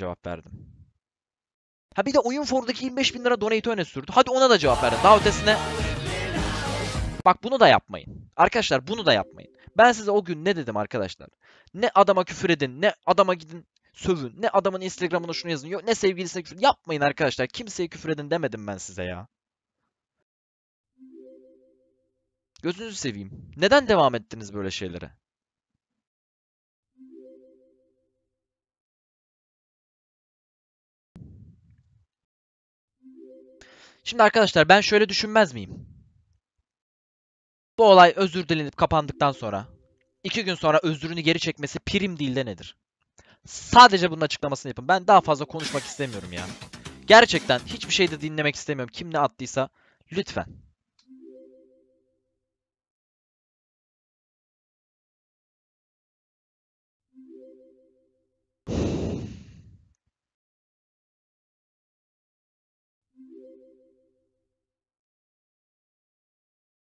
cevap verdim. Ha bir de oyun For'daki 25 bin lira donate öne sürdü. Hadi ona da cevap verdim. Daha ötesine... Bak bunu da yapmayın. Arkadaşlar bunu da yapmayın. Ben size o gün ne dedim arkadaşlar? Ne adama küfür edin, ne adama gidin sövün, ne adamın Instagram'ına şunu yazın, yok ne sevgilisine küfür. Yapmayın arkadaşlar. Kimseye küfür edin demedim ben size ya. Gözünüzü seveyim. Neden devam ettiniz böyle şeylere? Şimdi arkadaşlar ben şöyle düşünmez miyim? Bu olay özür dilenip kapandıktan sonra iki gün sonra özrünü geri çekmesi prim değil de nedir? Sadece bunun açıklamasını yapın. Ben daha fazla konuşmak istemiyorum ya. Gerçekten hiçbir şey de dinlemek istemiyorum. Kim ne attıysa lütfen.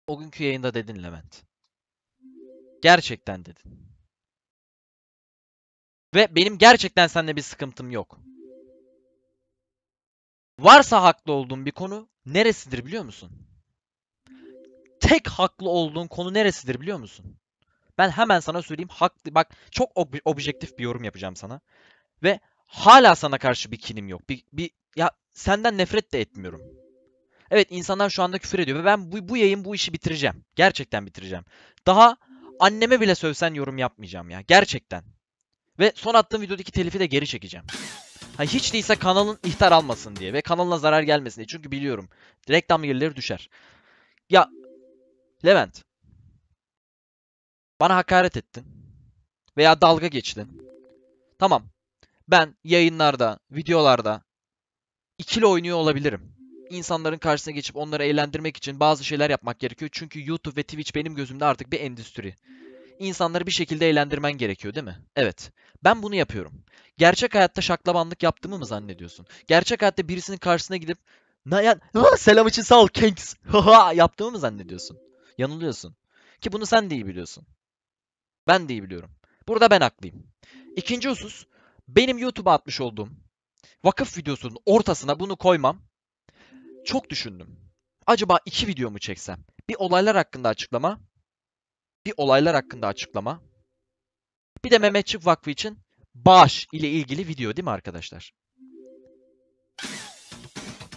O günkü yayında dedin Levent. Gerçekten dedin. Ve benim gerçekten seninle bir sıkıntım yok. Varsa haklı olduğum bir konu neresidir biliyor musun? Tek haklı olduğun konu neresidir biliyor musun? Ben hemen sana söyleyeyim. Haklı bak çok ob- objektif bir yorum yapacağım sana. Ve hala sana karşı bir kinim yok. Bir, bir ya senden nefret de etmiyorum. Evet insanlar şu anda küfür ediyor ve ben bu, bu yayın bu işi bitireceğim. Gerçekten bitireceğim. Daha anneme bile sövsen yorum yapmayacağım ya. Gerçekten. Ve son attığım videodaki telifi de geri çekeceğim. Ha, hiç değilse kanalın ihtar almasın diye ve kanalına zarar gelmesin diye. Çünkü biliyorum. Reklam gelirleri düşer. Ya Levent. Bana hakaret ettin. Veya dalga geçtin. Tamam. Ben yayınlarda, videolarda ikili oynuyor olabilirim. İnsanların karşısına geçip onları eğlendirmek için bazı şeyler yapmak gerekiyor. Çünkü YouTube ve Twitch benim gözümde artık bir endüstri. İnsanları bir şekilde eğlendirmen gerekiyor değil mi? Evet. Ben bunu yapıyorum. Gerçek hayatta şaklabanlık yaptığımı mı zannediyorsun? Gerçek hayatta birisinin karşısına gidip "Na ya, selam için sağ ol Kings. Yaptığımı mı zannediyorsun? Yanılıyorsun. Ki bunu sen de iyi biliyorsun. Ben de iyi biliyorum. Burada ben haklıyım. İkinci husus, benim YouTube'a atmış olduğum vakıf videosunun ortasına bunu koymam. Çok düşündüm. Acaba iki video mu çeksem? Bir olaylar hakkında açıklama. Bir olaylar hakkında açıklama. Bir de Mehmetçik Vakfı için bağış ile ilgili video değil mi arkadaşlar?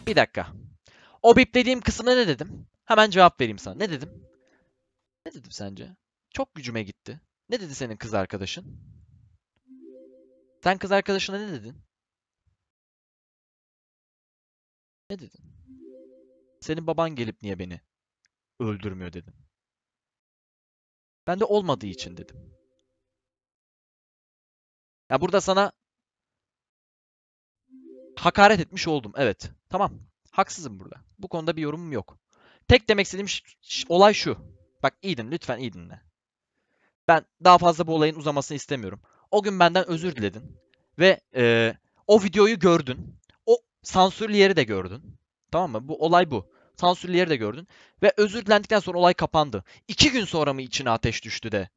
Bir dakika. O bip dediğim kısmına ne dedim? Hemen cevap vereyim sana. Ne dedim? Ne dedim sence? Çok gücüme gitti. Ne dedi senin kız arkadaşın? Sen kız arkadaşına ne dedin? Ne dedin? Senin baban gelip niye beni öldürmüyor dedim. Ben de olmadığı için dedim. Ya burada sana hakaret etmiş oldum. Evet. Tamam. Haksızım burada. Bu konuda bir yorumum yok. Tek demek istediğim olay şu. Bak iyi dinle. Lütfen iyi dinle. Ben daha fazla bu olayın uzamasını istemiyorum. O gün benden özür diledin. Ve eee, o videoyu gördün. O sansürlü yeri de gördün. Tamam mı? Bu olay bu. Sansürlü yeri de gördün. Ve özür dilendikten sonra olay kapandı. İki gün sonra mı içine ateş düştü de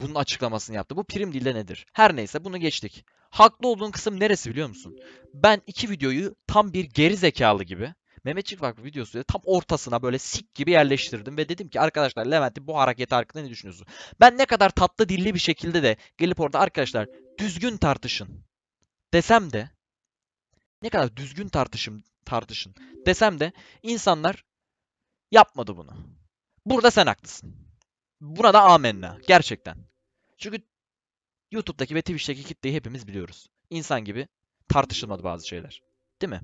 bunun açıklamasını yaptı. Bu prim değil de nedir? Her neyse bunu geçtik. Haklı olduğun kısım neresi biliyor musun? Ben iki videoyu tam bir geri zekalı gibi Mehmetçik Vakfı videosu tam ortasına böyle sik gibi yerleştirdim ve dedim ki arkadaşlar Levent'in bu hareketi hakkında ne düşünüyorsunuz? Ben ne kadar tatlı dilli bir şekilde de gelip orada arkadaşlar düzgün tartışın desem de ne kadar düzgün tartışım tartışın desem de insanlar yapmadı bunu. Burada sen haklısın. Buna da amenna. Gerçekten. Çünkü YouTube'daki ve Twitch'teki kitleyi hepimiz biliyoruz. İnsan gibi tartışılmadı bazı şeyler. Değil mi?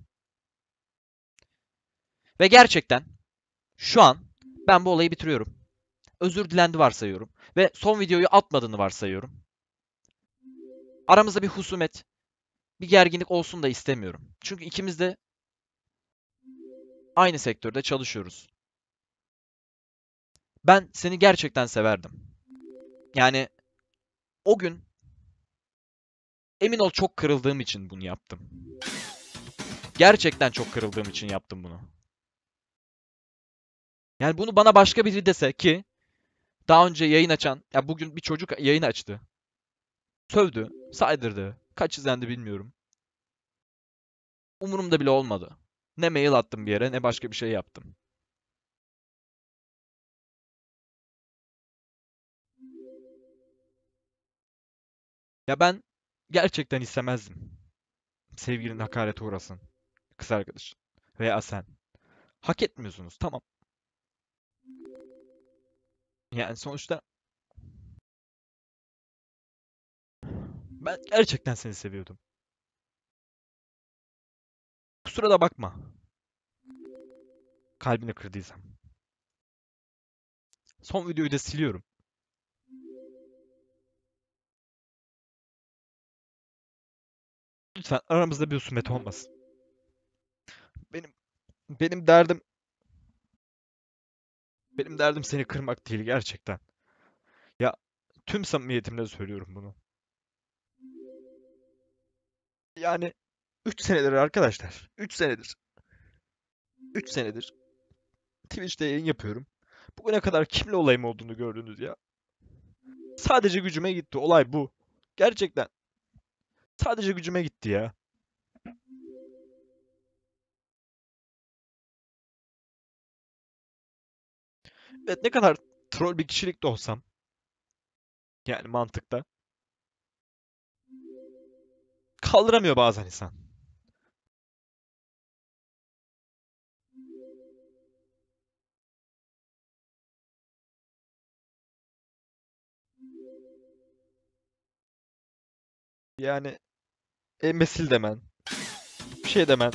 Ve gerçekten şu an ben bu olayı bitiriyorum. Özür dilendi varsayıyorum. Ve son videoyu atmadığını varsayıyorum. Aramızda bir husumet, bir gerginlik olsun da istemiyorum. Çünkü ikimiz de aynı sektörde çalışıyoruz. Ben seni gerçekten severdim. Yani o gün emin ol çok kırıldığım için bunu yaptım. Gerçekten çok kırıldığım için yaptım bunu. Yani bunu bana başka biri dese ki daha önce yayın açan, ya bugün bir çocuk yayın açtı. Sövdü, saydırdı, Kaç izlendi bilmiyorum. Umurumda bile olmadı. Ne mail attım bir yere ne başka bir şey yaptım. Ya ben gerçekten istemezdim. Sevgilin hakarete uğrasın. Kız arkadaşın. Veya sen. Hak etmiyorsunuz. Tamam. Yani sonuçta ben gerçekten seni seviyordum. Kusura da bakma. Kalbini kırdıysam. Son videoyu da siliyorum. Lütfen aramızda bir husumet olmasın. Benim benim derdim benim derdim seni kırmak değil gerçekten. Ya tüm samimiyetimle söylüyorum bunu. Yani 3 senedir arkadaşlar. 3 senedir. 3 senedir Twitch'te yayın yapıyorum. Bugüne kadar kimle olayım olduğunu gördünüz ya. Sadece gücüme gitti. Olay bu. Gerçekten. Sadece gücüme gitti ya. Evet ne kadar troll bir kişilik de olsam. Yani mantıkta. Kaldıramıyor bazen insan. Yani embesil demen. Bir şey demen.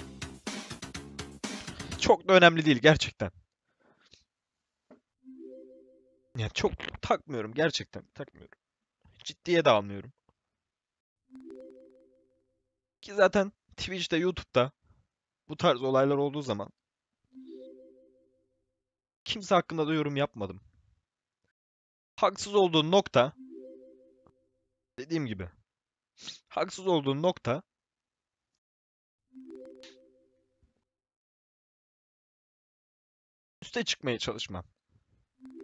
Çok da önemli değil gerçekten. Yani çok takmıyorum gerçekten takmıyorum. Ciddiye de almıyorum. Ki zaten Twitch'te, YouTube'da bu tarz olaylar olduğu zaman kimse hakkında da yorum yapmadım. Haksız olduğu nokta dediğim gibi haksız olduğu nokta üste çıkmaya çalışmam.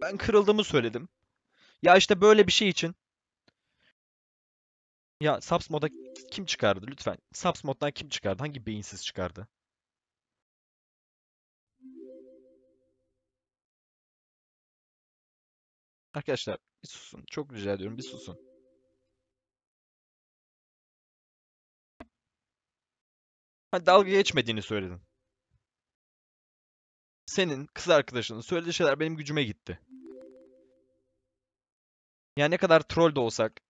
Ben kırıldığımı söyledim. Ya işte böyle bir şey için ya Subs moda kim çıkardı lütfen? Subs moddan kim çıkardı? Hangi beyinsiz çıkardı? Arkadaşlar bir susun. Çok rica ediyorum bir susun. Hani dalga geçmediğini söyledin. Senin kız arkadaşının söylediği şeyler benim gücüme gitti. Yani ne kadar troll de olsak.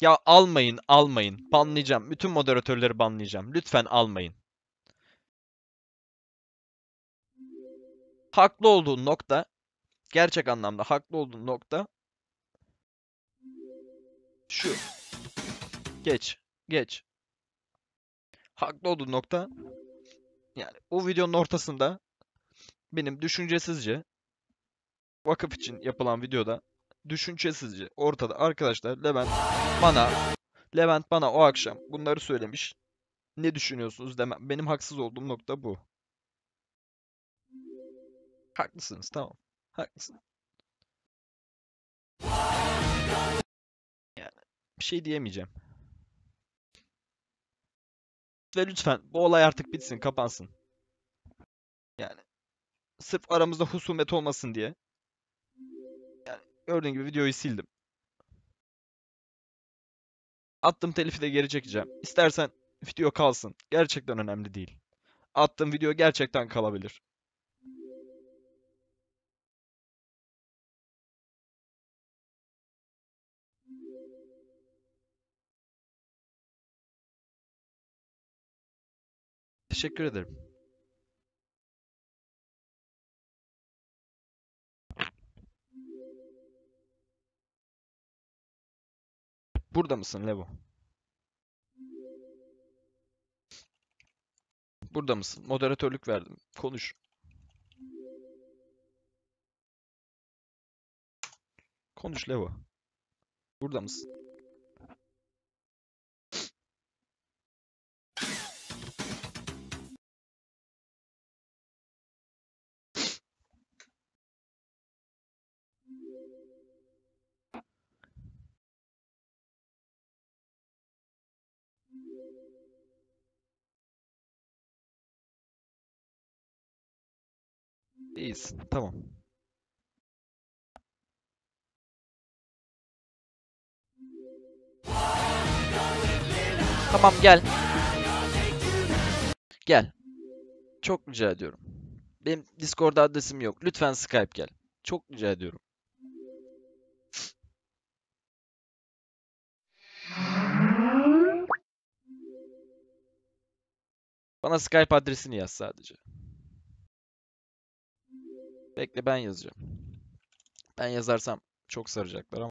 Ya almayın, almayın. Banlayacağım. Bütün moderatörleri banlayacağım. Lütfen almayın. Haklı olduğun nokta, gerçek anlamda haklı olduğun nokta şu. Geç, geç. Haklı olduğun nokta yani bu videonun ortasında benim düşüncesizce vakıf için yapılan videoda düşüncesizce ortada arkadaşlar Levent bana Levent bana o akşam bunları söylemiş. Ne düşünüyorsunuz demem. Benim haksız olduğum nokta bu. Haklısınız tamam. Haklısın. Yani bir şey diyemeyeceğim. Ve lütfen bu olay artık bitsin, kapansın. Yani sırf aramızda husumet olmasın diye. Yani gördüğün gibi videoyu sildim. Attığım telifi de geri çekeceğim. İstersen video kalsın. Gerçekten önemli değil. Attığım video gerçekten kalabilir. Teşekkür ederim. Burada mısın Levo? Burada mısın? Moderatörlük verdim. Konuş. Konuş Levo. Burada mısın? İyisin. Tamam. Tamam gel. Gel. Çok rica ediyorum. Benim Discord adresim yok. Lütfen Skype gel. Çok rica ediyorum. Bana Skype adresini yaz sadece. Bekle ben yazacağım. Ben yazarsam çok saracaklar ama.